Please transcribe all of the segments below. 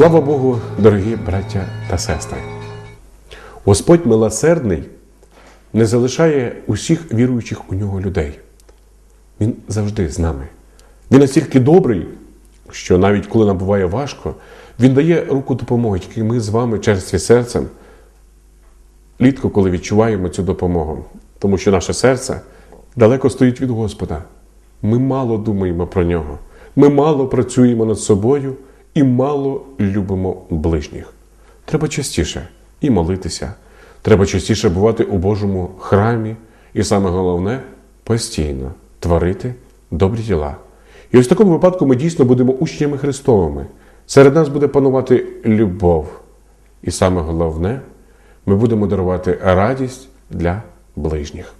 Слава Богу, дорогі браття та сестри! Господь милосердний не залишає усіх віруючих у нього людей. Він завжди з нами. Він настільки добрий, що навіть коли нам буває важко, він дає руку допомоги, тільки ми з вами черстві серцем рідко коли відчуваємо цю допомогу, тому що наше серце далеко стоїть від Господа. Ми мало думаємо про нього, ми мало працюємо над собою і мало любимо ближніх. Треба частіше і молитися, треба частіше бувати у Божому храмі, і саме головне постійно творити добрі діла. І ось в такому випадку ми дійсно будемо учнями Христовими. Серед нас буде панувати любов. І саме головне, ми будемо дарувати радість для ближніх.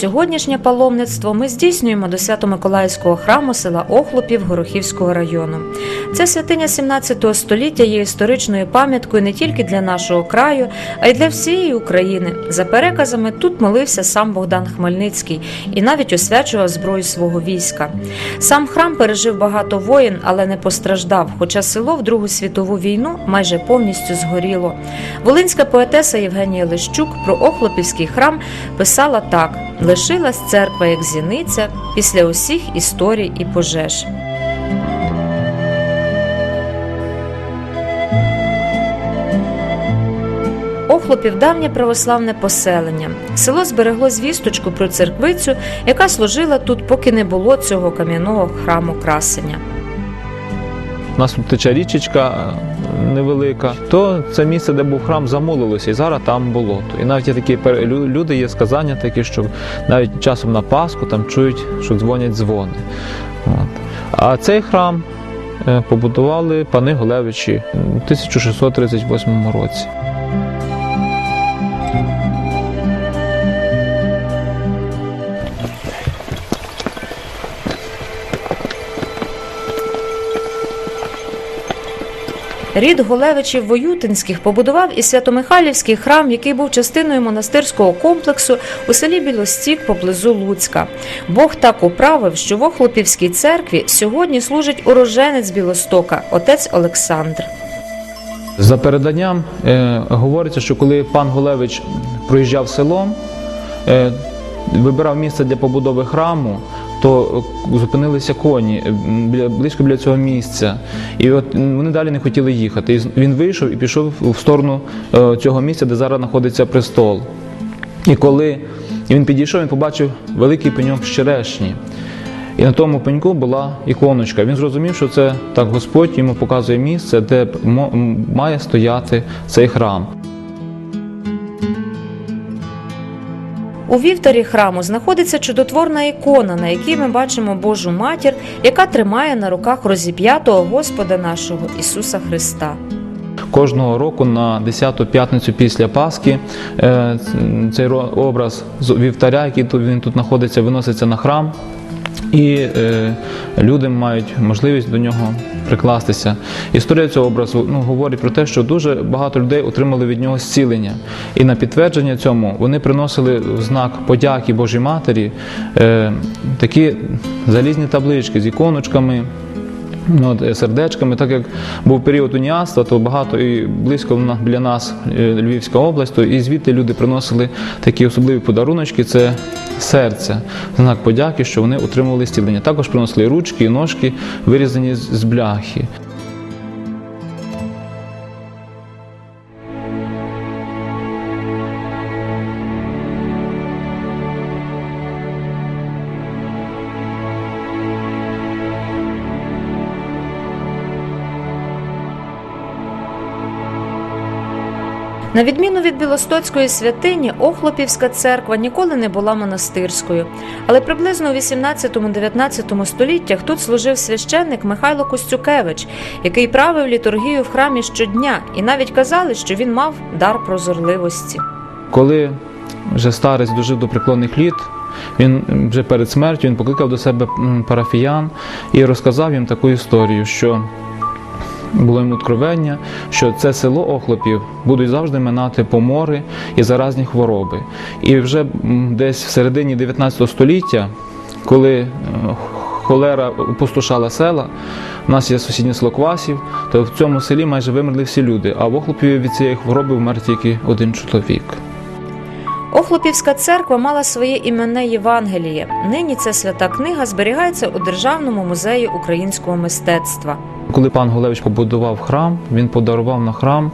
Сьогоднішнє паломництво ми здійснюємо до Свято-Миколаївського храму села Охлопів Горохівського району. Ця святиня 17 століття є історичною пам'яткою не тільки для нашого краю, а й для всієї України. За переказами тут молився сам Богдан Хмельницький і навіть освячував зброю свого війська. Сам храм пережив багато воїн, але не постраждав, хоча село в Другу світову війну майже повністю згоріло. Волинська поетеса Євгенія Лищук про Охлопівський храм писала так: лишилась церква як зіниця після усіх історій і пожеж. Охлопів давнє православне поселення. Село зберегло звісточку про церквицю, яка служила тут, поки не було цього кам'яного храму красення. Нас тут тече річечка е, невелика, то це місце, де був храм, замулилося, і зараз там болото. І навіть є такі люди, є сказання такі, що навіть часом на Пасху там чують, що дзвонять дзвони. От. А цей храм е, побудували пани Голевичі у 1638 році. Рід Голевичів Воютинських побудував і Свято-Михайлівський храм, який був частиною монастирського комплексу у селі Білостік поблизу Луцька. Бог так управив, що в Охлопівській церкві сьогодні служить уроженець Білостока, отець Олександр. За переданням е, говориться, що коли пан Голевич проїжджав селом, е, вибирав місце для побудови храму, то е, зупинилися коні е, близько біля цього місця. І от вони далі не хотіли їхати. І він вийшов і пішов в сторону е, цього місця, де зараз знаходиться престол. І коли він підійшов, він побачив великий пеньок з черешні. І на тому пеньку була іконочка. Він зрозумів, що це так Господь йому показує місце, де має стояти цей храм. У вівторі храму знаходиться чудотворна ікона, на якій ми бачимо Божу матір, яка тримає на руках розіп'ятого Господа нашого Ісуса Христа. Кожного року на 10-ту п'ятницю після Пасхи е, цей образ з вівтаря, який він тут знаходиться, виноситься на храм. І е, люди мають можливість до нього прикластися. Історія цього образу ну, говорить про те, що дуже багато людей отримали від нього зцілення. І на підтвердження цьому вони приносили в знак подяки Божій Матері е, такі залізні таблички з іконочками. Ну, е, сердечками, так як був період уніатства, то багато і близько біля нас е, Львівська область, то і звідти люди приносили такі особливі подаруночки. Це серце, знак подяки, що вони отримували зцілення. Також приносили ручки, і ножки, вирізані з бляхи. На відміну від Білостоцької святині, Охлопівська церква ніколи не була монастирською, але приблизно у 18-19 століттях тут служив священник Михайло Костюкевич, який правив літургію в храмі щодня, і навіть казали, що він мав дар прозорливості. Коли вже старець дожив до преклонних літ, він вже перед смертю він покликав до себе парафіян і розказав їм таку історію, що було йому откровення, що це село Охлопів будуть завжди минати помори і заразні хвороби. І вже десь в середині 19 століття, коли е, холера опустошала села, у нас є сусіднє село Квасів, то в цьому селі майже вимерли всі люди, а в Охлопі від цієї хвороби вмер тільки один чоловік. Охлопівська церква мала своє іменне Євангеліє. Нині ця свята книга зберігається у Державному музеї українського мистецтва. Коли пан Гулевич побудував храм, він подарував на храм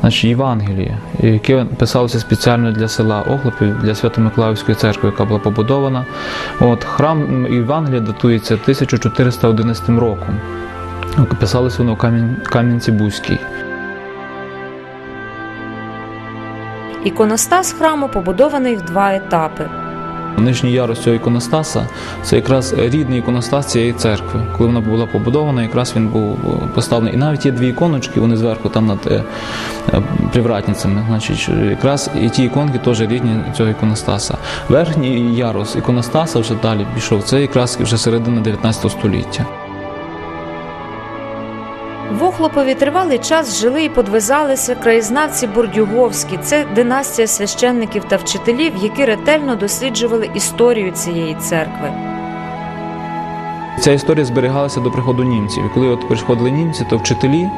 значить, Євангеліє, яке писалося спеціально для села Охлопів, для Свято-Миколаївської церкви, яка була побудована. От, храм Євангелія датується 1411 роком. Писалося воно в Кам'янці-Бузькій. Іконостас храму побудований в два етапи. Нижній ярус цього іконостаса це якраз рідний іконостас цієї церкви. Коли вона була побудована, якраз він був поставлений. І навіть є дві іконочки, вони зверху там над е, е, привратницями. Значить, якраз і ті іконки теж рідні цього іконостаса. Верхній ярус іконостаса вже далі пішов. Це якраз вже середина 19 століття. В Охлопові тривалий час жили і подвизалися краєзнавці Бордюговські. Це династія священників та вчителів, які ретельно досліджували історію цієї церкви. Ця історія зберігалася до приходу німців. І коли от приходили німці, то вчителі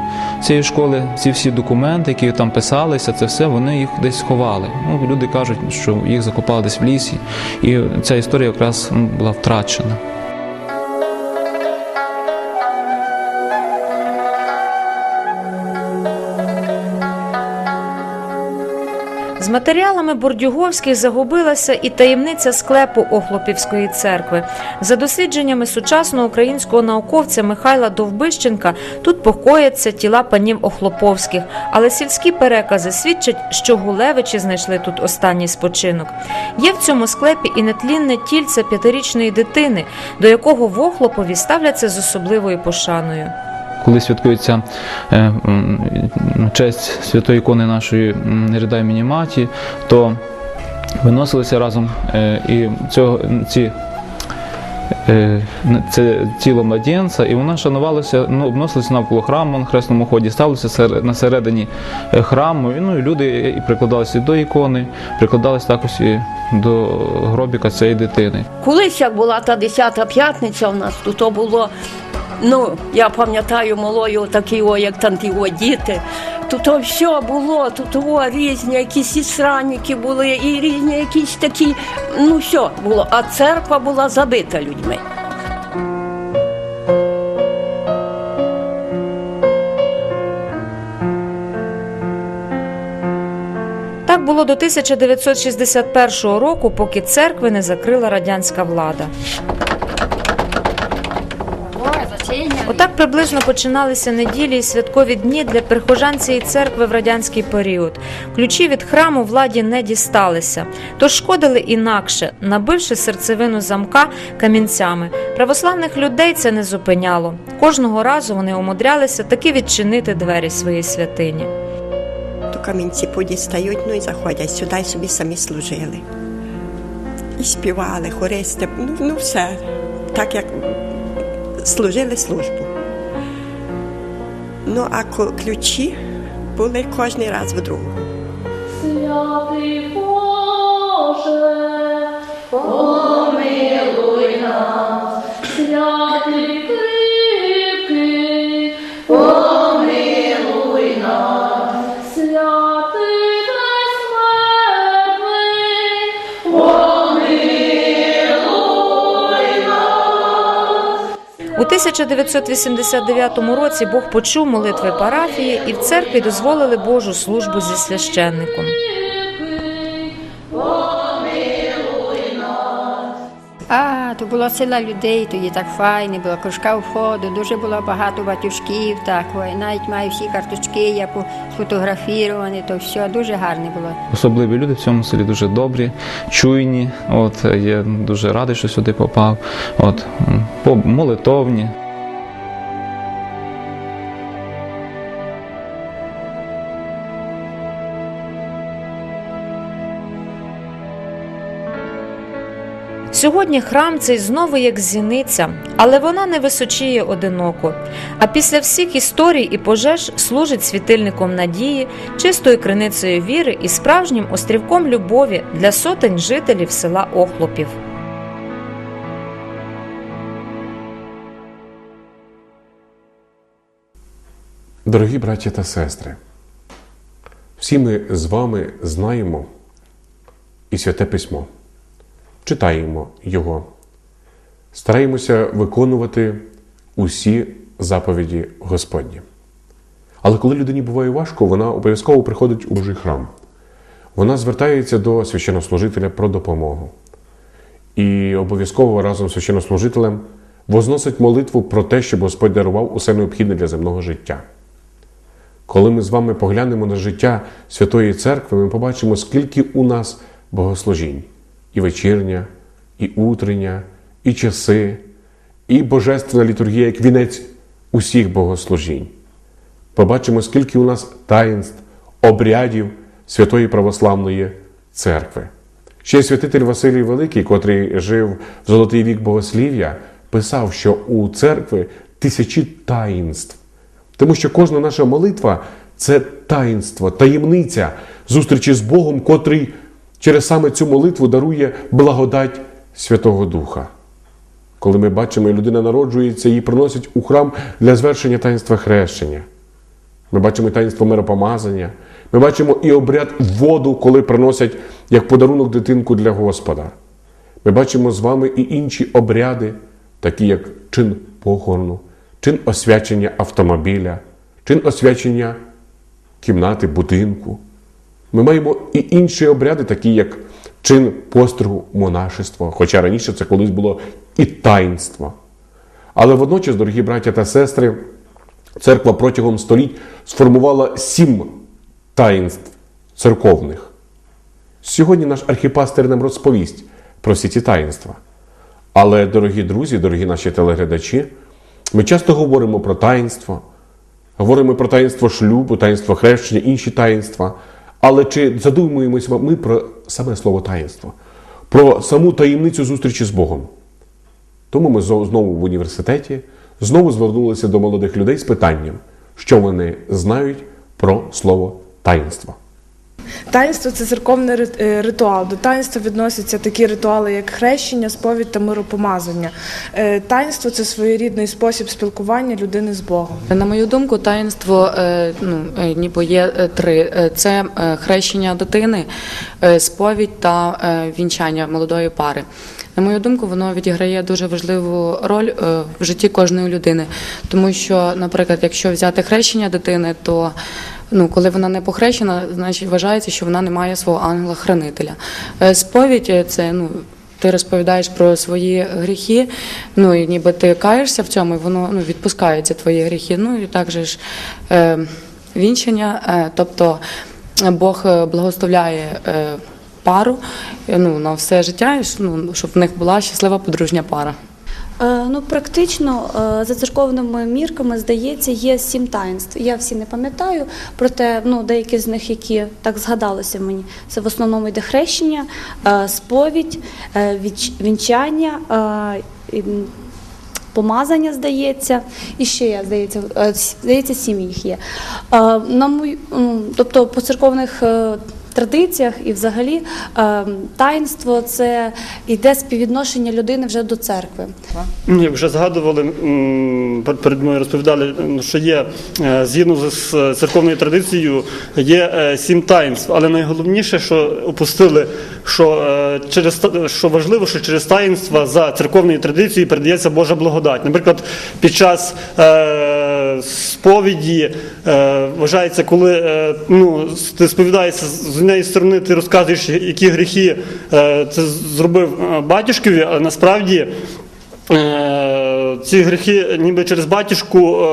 цієї школи, ці всі документи, які там писалися, це все вони їх десь ховали. Ну, люди кажуть, що їх закопали десь в лісі, і ця історія якраз ну, була втрачена. Матеріалами Бордюговських загубилася і таємниця склепу Охлопівської церкви. За дослідженнями сучасного українського науковця Михайла Довбищенка, тут покояться тіла панів Охлоповських, але сільські перекази свідчать, що Гулевичі знайшли тут останній спочинок. Є в цьому склепі і нетлінне тільце п'ятирічної дитини, до якого в Охлопові ставляться з особливою пошаною. Коли святкується е, честь святої ікони нашої Неридай мені маті, то виносилися разом е, і цього, ці, е, це тіло младенця, і воно шанувалося, ну, обносилося навколо храму на хресному ході, ставилося сер- на середині храму. І, ну, і люди і прикладалися до ікони, прикладалися також і до гробіка цієї дитини. Колись як була та 10 п'ятниця в нас, то то було, ну, я пам'ятаю малою такі, о, як там ті о, діти, то то все було, то то різні якісь і сранники були, і різні якісь такі, ну все було. А церква була забита людьми. Так було до 1961 року, поки церкви не закрила радянська влада. Отак приблизно починалися неділі і святкові дні для прихожан цієї церкви в радянський період. Ключі від храму владі не дісталися, тож шкодили інакше, набивши серцевину замка камінцями. Православних людей це не зупиняло. Кожного разу вони умудрялися таки відчинити двері своєї святині. То камінці подістають, ну і заходять сюди і собі самі служили. І співали, хористи, ну, ну все, так як служили службу. Ну, а ключі були кожен раз в другому. Святий Боже, 1989 році Бог почув молитви парафії, і в церкві дозволили Божу службу зі священником. А, то була села людей, тоді так файно, була кружка входу, дуже було багато батюшків, так, навіть маю всі карточки, я сфотографіровані, то все дуже гарне було. Особливі люди в цьому селі дуже добрі, чуйні. От я дуже радий, що сюди попав. От молитовні. Сьогодні храм цей знову як зіниця, але вона не височіє одиноко. А після всіх історій і пожеж служить світильником надії, чистою криницею віри і справжнім острівком любові для сотень жителів села Охлопів. Дорогі браті та сестри, всі ми з вами знаємо і святе письмо, читаємо його, стараємося виконувати усі заповіді Господні. Але коли людині буває важко, вона обов'язково приходить у Божий храм. Вона звертається до священнослужителя про допомогу. І обов'язково разом з священнослужителем возносить молитву про те, щоб Господь дарував усе необхідне для земного життя. Коли ми з вами поглянемо на життя Святої Церкви, ми побачимо, скільки у нас богослужінь і вечірня, і утрення, і часи, і божественна літургія як вінець усіх богослужінь. Побачимо, скільки у нас таїнств, обрядів Святої Православної Церкви. Ще святитель Василій Великий, котрий жив в золотий вік богослів'я, писав, що у церкви тисячі таїнств. Тому що кожна наша молитва це таїнство, таємниця зустрічі з Богом, котрий через саме цю молитву дарує благодать Святого Духа. Коли ми бачимо, людина народжується, її приносять у храм для звершення таїнства хрещення. Ми бачимо таїнство миропомазання. Ми бачимо і обряд воду, коли приносять як подарунок дитинку для Господа. Ми бачимо з вами і інші обряди, такі як чин похорону, чин освячення автомобіля, чин освячення кімнати, будинку. Ми маємо і інші обряди, такі як чин постригу монашества, хоча раніше це колись було і таїнство. Але водночас, дорогі браття та сестри, церква протягом століть сформувала сім таїнств церковних. Сьогодні наш архіпастир нам розповість про всі ці таїнства. Але, дорогі друзі, дорогі наші телеглядачі, ми часто говоримо про таїнство, говоримо про таїнство шлюбу, таїнство хрещення, інші таїнства. Але чи задумуємося ми про саме слово таїнство, про саму таємницю зустрічі з Богом? Тому ми знову в університеті знову звернулися до молодих людей з питанням, що вони знають про слово таїнство. Таїнство це церковний е, ритуал. До таїнства відносяться такі ритуали, як хрещення, сповідь та миропомазання. Е, Таїнство це своєрідний спосіб спілкування людини з Богом. На мою думку, таїнство е, ну, ніби є три: це хрещення дитини, сповідь та вінчання молодої пари. На мою думку, воно відіграє дуже важливу роль в житті кожної людини, тому що, наприклад, якщо взяти хрещення дитини, то ну, коли вона не похрещена, значить вважається, що вона не має свого ангела-хранителя. Е, Сповідь е, це ну. Ти розповідаєш про свої гріхи, ну і ніби ти каєшся в цьому, і воно ну, відпускається твої гріхи. Ну і також ж е, вінчення, е, тобто е, Бог благословляє е, пару ну, на все життя, і ну, щоб в них була щаслива подружня пара. Е, Ну, практично е, за церковними мірками, здається, є сім таїнств. Я всі не пам'ятаю, проте ну, деякі з них, які так згадалися мені, це в основному йде хрещення, е, сповідь, вінчання. Помазання, здається, і ще я здається, здається, сім їх є. На мою, тобто по церковних традиціях і взагалі е, таїнство це йде співвідношення людини вже до церкви. Як вже згадували, перед мною розповідали, що є е, згідно з церковною традицією, є е, сім таїнств, але найголовніше, що опустили, що е, через що важливо, що через таїнства за церковною традицією передається Божа благодать. Наприклад, під час сповіді вважається, коли ну, ти сповідаєшся з однієї сторони, ти розказуєш, які гріхи е, це зробив е, батюшкові, але насправді. Е, Ці гріхи, ніби через батюшку,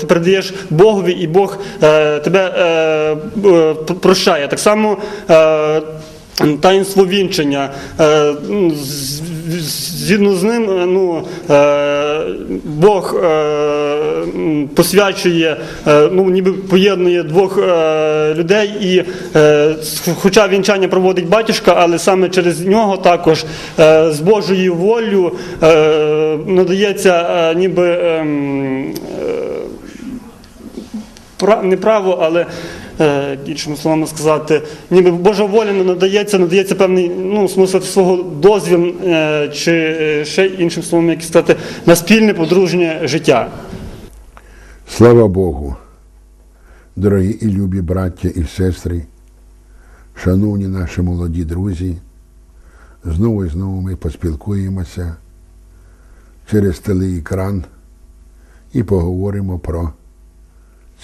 ти передаєш Богові, і Бог тебе прощає. Так само таїнство вінчення. Згідно з ним, е, ну, е, Бог е, посвячує, ну, ніби поєднує двох людей, і хоча вінчання проводить батюшка, але саме через нього також з Божою волею надається ніби. ем, не право, але іншими словами сказати, ніби Божа воля не надається, надається певний ну, смисл свого дозвіл, е, чи е, ще іншим словом, як сказати, на спільне подружнє життя. Слава Богу, дорогі і любі браття і сестри, шановні наші молоді друзі, знову і знову ми поспілкуємося через телеекран і поговоримо про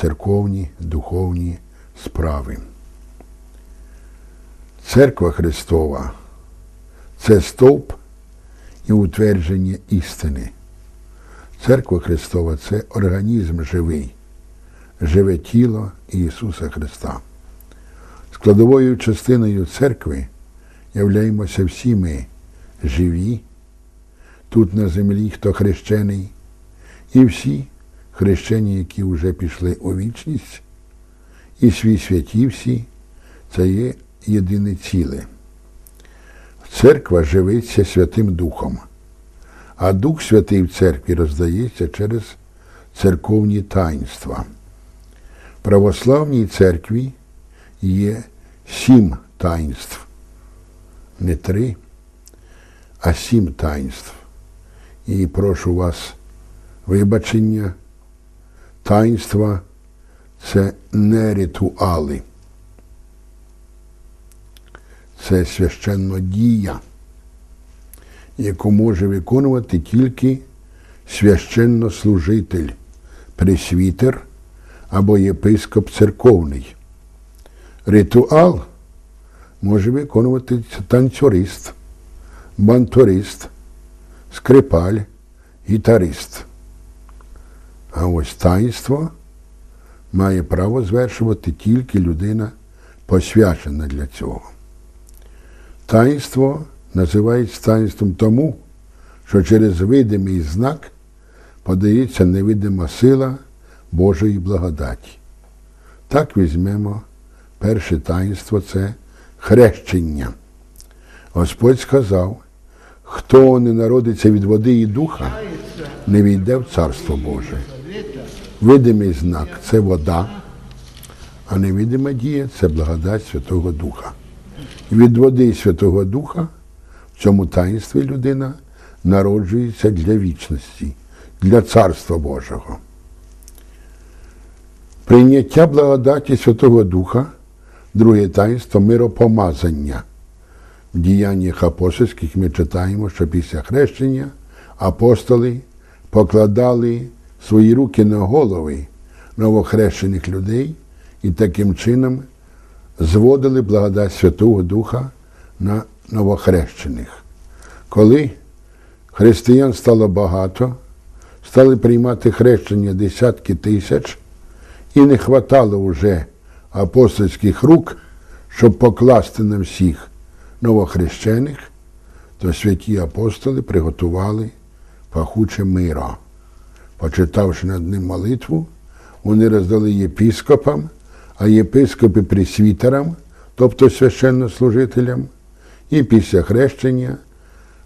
церковні духовні справи. Церква Христова це стовп і утвердження істини. Церква Христова це організм живий, живе тіло Ісуса Христа. Складовою частиною церкви являємося всі ми живі, тут на землі, хто хрещений, і всі хрещені, які вже пішли у вічність, і свій святі всі, це є єдине ціле. Церква живиться Святим Духом. А Дух Святий в церкві роздається через церковні таїнства. В православній церкві є сім таїнств, не три, а сім таїнств. І прошу вас вибачення, таїнства це не ритуали. Це священна дія яку може виконувати тільки священнослужитель, пресвітер або єпископ церковний. Ритуал може виконувати танцюрист, банторист, скрипаль, гітарист. А ось таїнство має право звершувати тільки людина, посвячена для цього. Таїнство називається таїнством тому, що через видимий знак подається невидима сила Божої благодаті. Так візьмемо перше таїнство це хрещення. Господь сказав, хто не народиться від води і духа, не війде в Царство Боже. Видимий знак це вода, а невидима дія це благодать Святого Духа. І від води Святого Духа в цьому таїнстві людина народжується для вічності, для Царства Божого. Прийняття благодаті Святого Духа, друге таїнство миропомазання. В діяннях апостольських ми читаємо, що після хрещення апостоли покладали свої руки на голови новохрещених людей і таким чином зводили благодать Святого Духа на новохрещених. Коли християн стало багато, стали приймати хрещення десятки тисяч, і не хватало вже апостольських рук, щоб покласти на всіх новохрещених, то святі апостоли приготували пахуче миро. Почитавши над ним молитву, вони роздали єпіскопам, а єпископи пресвітерам, тобто священнослужителям, і після хрещення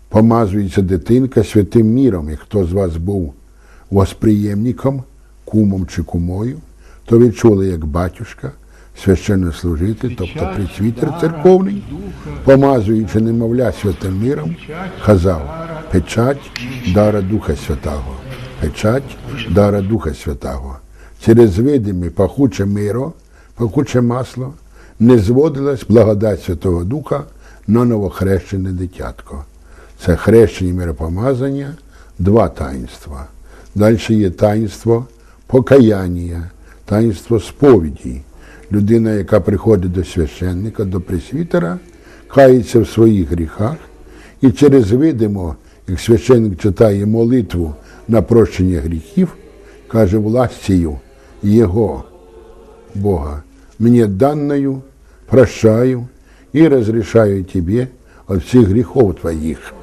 помазується дитинка святим міром. І хто з вас був восприємником, кумом чи кумою, то відчули, як батюшка, священнослужитель, тобто пресвітер церковний, помазуючи немовля святим миром, казав печать дара Духа Святого, печать дара Духа Святого. Через видиме пахуче миро, пахуче масло не зводилась благодать Святого Духа на новохрещене дитятко. Це хрещення і миропомазання, два таїнства. Далі є таїнство покаяння, таїнство сповіді. Людина, яка приходить до священника, до пресвітера, кається в своїх гріхах і через видимо, як священник читає молитву на прощення гріхів, каже властію Його, Бога, мені данною прощаю і розрішаю тебе від всіх гріхов твоїх.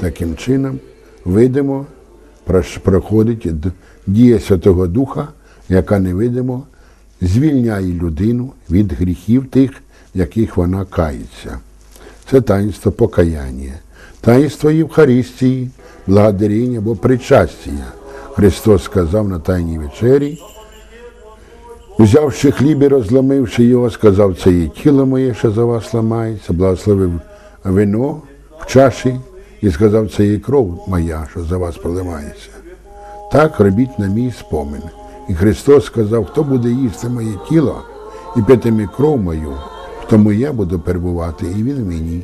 Таким чином, видимо, проходить дія Святого Духа, яка невидимо звільняє людину від гріхів тих, яких вона кається. Це таїнство покаяння, таїнство Євхаристії, благодаріння або причастя. Христос сказав на Тайній вечері, Узявши хліб і розломивши його, сказав, це є тіло моє, що за вас ламається, благословив вино в чаші і сказав, це є кров моя, що за вас проливається. Так робіть на мій спомин. І Христос сказав, хто буде їсти моє тіло і пити мій кров мою, в тому я буду перебувати, і він мені.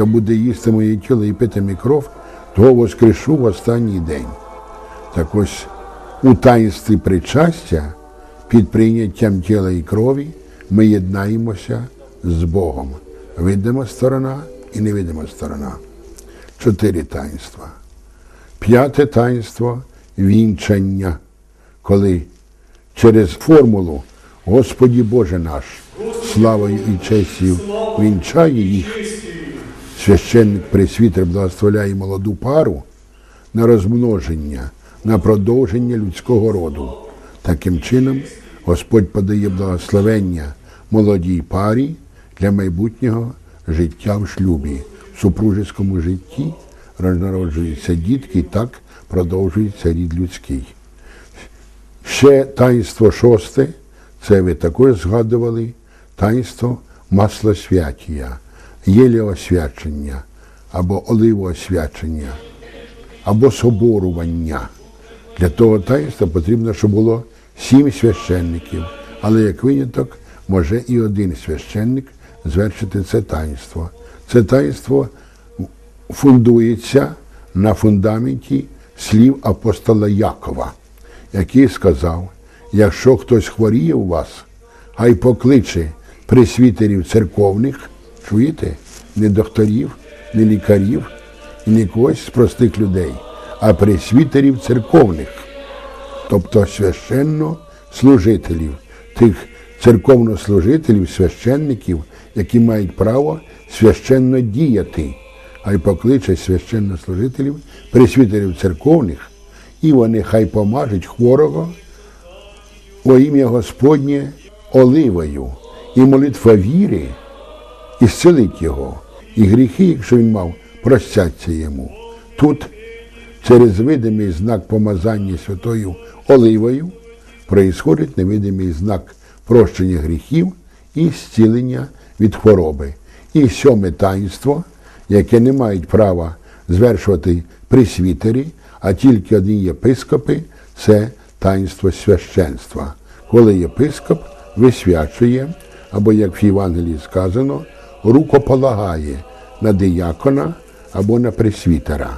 Хто буде їсти моє тіло і пити мій кров, того воскрешу в останній день. Так ось у таїнстві причастя під прийняттям тіла і крові ми єднаємося з Богом. Видима сторона і невидима сторона. Чотири таїнства. П'яте таїнство вінчання, коли через формулу Господі Боже наш, славою і честю вінчає їх, священник пресвітер благословляє молоду пару на розмноження, на продовження людського роду. Таким чином, Господь подає благословення молодій парі для майбутнього життя в шлюбі. В супружеському житті народжуються дітки, і так продовжується рід людський. Ще таїнство шосте, це ви також згадували, таїнство маслосвятія, єлеосвячення або оливоосвячення, або соборування. Для того таїнства потрібно, щоб було сім священників, але як виняток може і один священник звершити це таїнство. Це таїнство фундується на фундаменті слів апостола Якова, який сказав: якщо хтось хворіє у вас, хай покличе пресвітерів церковних, чуєте, не докторів, не лікарів і не когось з простих людей, а пресвітерів церковних, тобто священнослужителів, тих церковнослужителів, священників, які мають право священно діяти, а й покличе священнослужителів, пресвітерів церковних, і вони хай помажуть хворого во ім'я Господнє оливою, і молитва віри і зцілить його, і гріхи, якщо він мав, простяться йому. Тут через видимий знак помазання святою оливою проїсходить невидимий знак прощення гріхів і зцілення від хвороби. І сьоме таїнство, яке не мають права звершувати присвітері, а тільки одні єпископи, це таїнство священства. Коли єпископ висвячує, або як в Євангелії сказано, рукополагає на диякона або на пресвітера.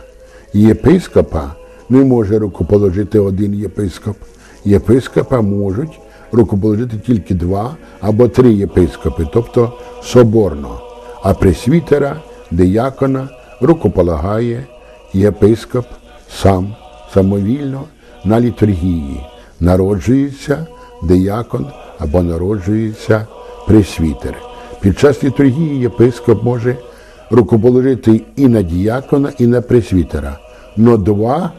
Єпископа не може рукоположити один єпископ. Єпископа можуть рукоположити тільки два або три єпископи, тобто соборно. А пресвітера, диякона рукополагає єпископ сам самовільно на літургії. Народжується диякон або народжується пресвітер. Під час літургії єпископ може рукоположити і на діякона, і на пресвітера. Но два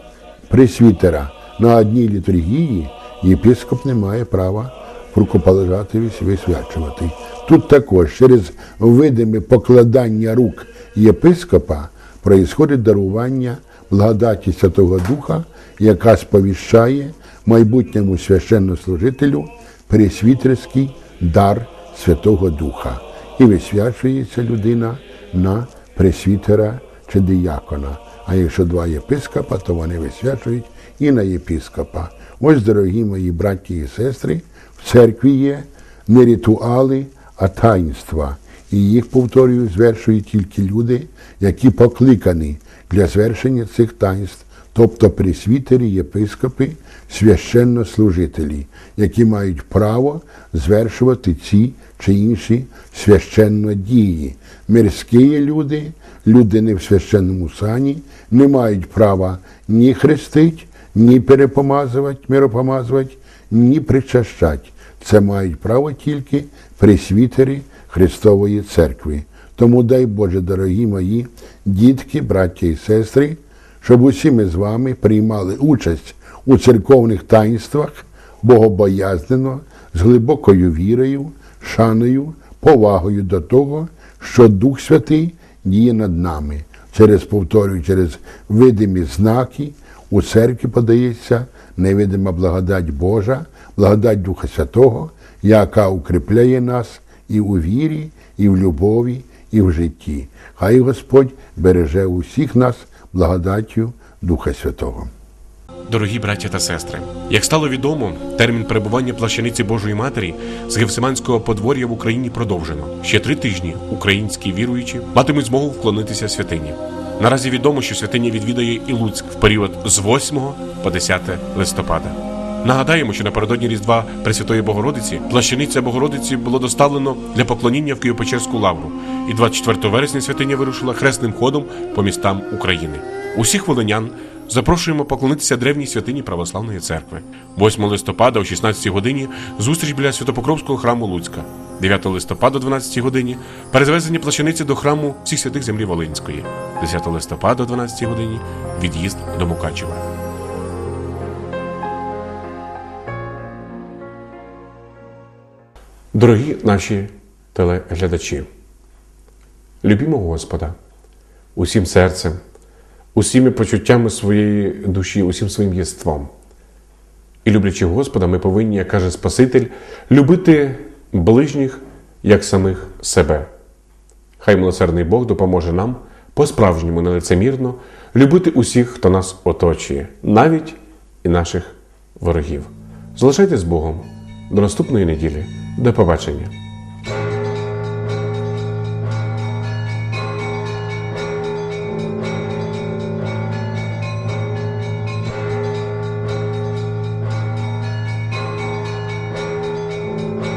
пресвітера на одній літургії єпископ не має права рукоположати висвячувати. Тут також через видиме покладання рук єпископа проїсходить дарування благодаті Святого Духа, яка сповіщає майбутньому священнослужителю пресвітерський дар Святого Духа. І висвячується людина на пресвітера чи диякона. А якщо два єпископа, то вони висвячують і на єпископа. Ось, дорогі мої браті і сестри, в церкві є не ритуали, а таїнства. І їх, повторюю, звершують тільки люди, які покликані для звершення цих таїнств, тобто пресвітері, єпископи, священнослужителі, які мають право звершувати ці чи інші священнодії. Мирські люди, люди не в священному сані, не мають права ні хрестить, ні перепомазувати, миропомазувати, ні причащати. Це мають право тільки пресвітері Христової церкви. Тому дай Боже, дорогі мої дітки, браття і сестри, щоб усі ми з вами приймали участь у церковних таїнствах богобоязнено, з глибокою вірою, шаною, повагою до того, що Дух Святий діє над нами. Через повторюю, через видимі знаки у церкві подається невидима благодать Божа, благодать Духа Святого, яка укріпляє нас і у вірі, і в любові, і в житті. Хай Господь береже усіх нас благодаттю Духа Святого. Дорогі браття та сестри, як стало відомо, термін перебування плащаниці Божої Матері з Гевсиманського подвор'я в Україні продовжено. Ще три тижні українські віруючі матимуть змогу вклонитися святині. Наразі відомо, що святиня відвідає і Луцьк в період з 8 по 10 листопада. Нагадаємо, що напередодні Різдва Пресвятої Богородиці плащаниця Богородиці було доставлено для поклоніння в Києво-Печерську лавру, і 24 вересня святиня вирушила хресним ходом по містам України. Усіх волинян запрошуємо поклонитися древній святині Православної церкви. 8 листопада о 16 годині зустріч біля Святопокровського храму Луцька. 9 листопада о 12 годині перезвезення плащаниці до храму всіх святих землі Волинської. 10 листопада о 12 годині від'їзд до Мукачева. Дорогі наші телеглядачі, любімо Господа усім серцем, усіми почуттями своєї душі, усім своїм єством. І люблячи Господа, ми повинні, як каже Спаситель, любити ближніх як самих себе. Хай милосердний Бог допоможе нам по-справжньому нелицемірно любити усіх, хто нас оточує, навіть і наших ворогів. Залишайтесь з Богом. До наступної неділі. До побачення.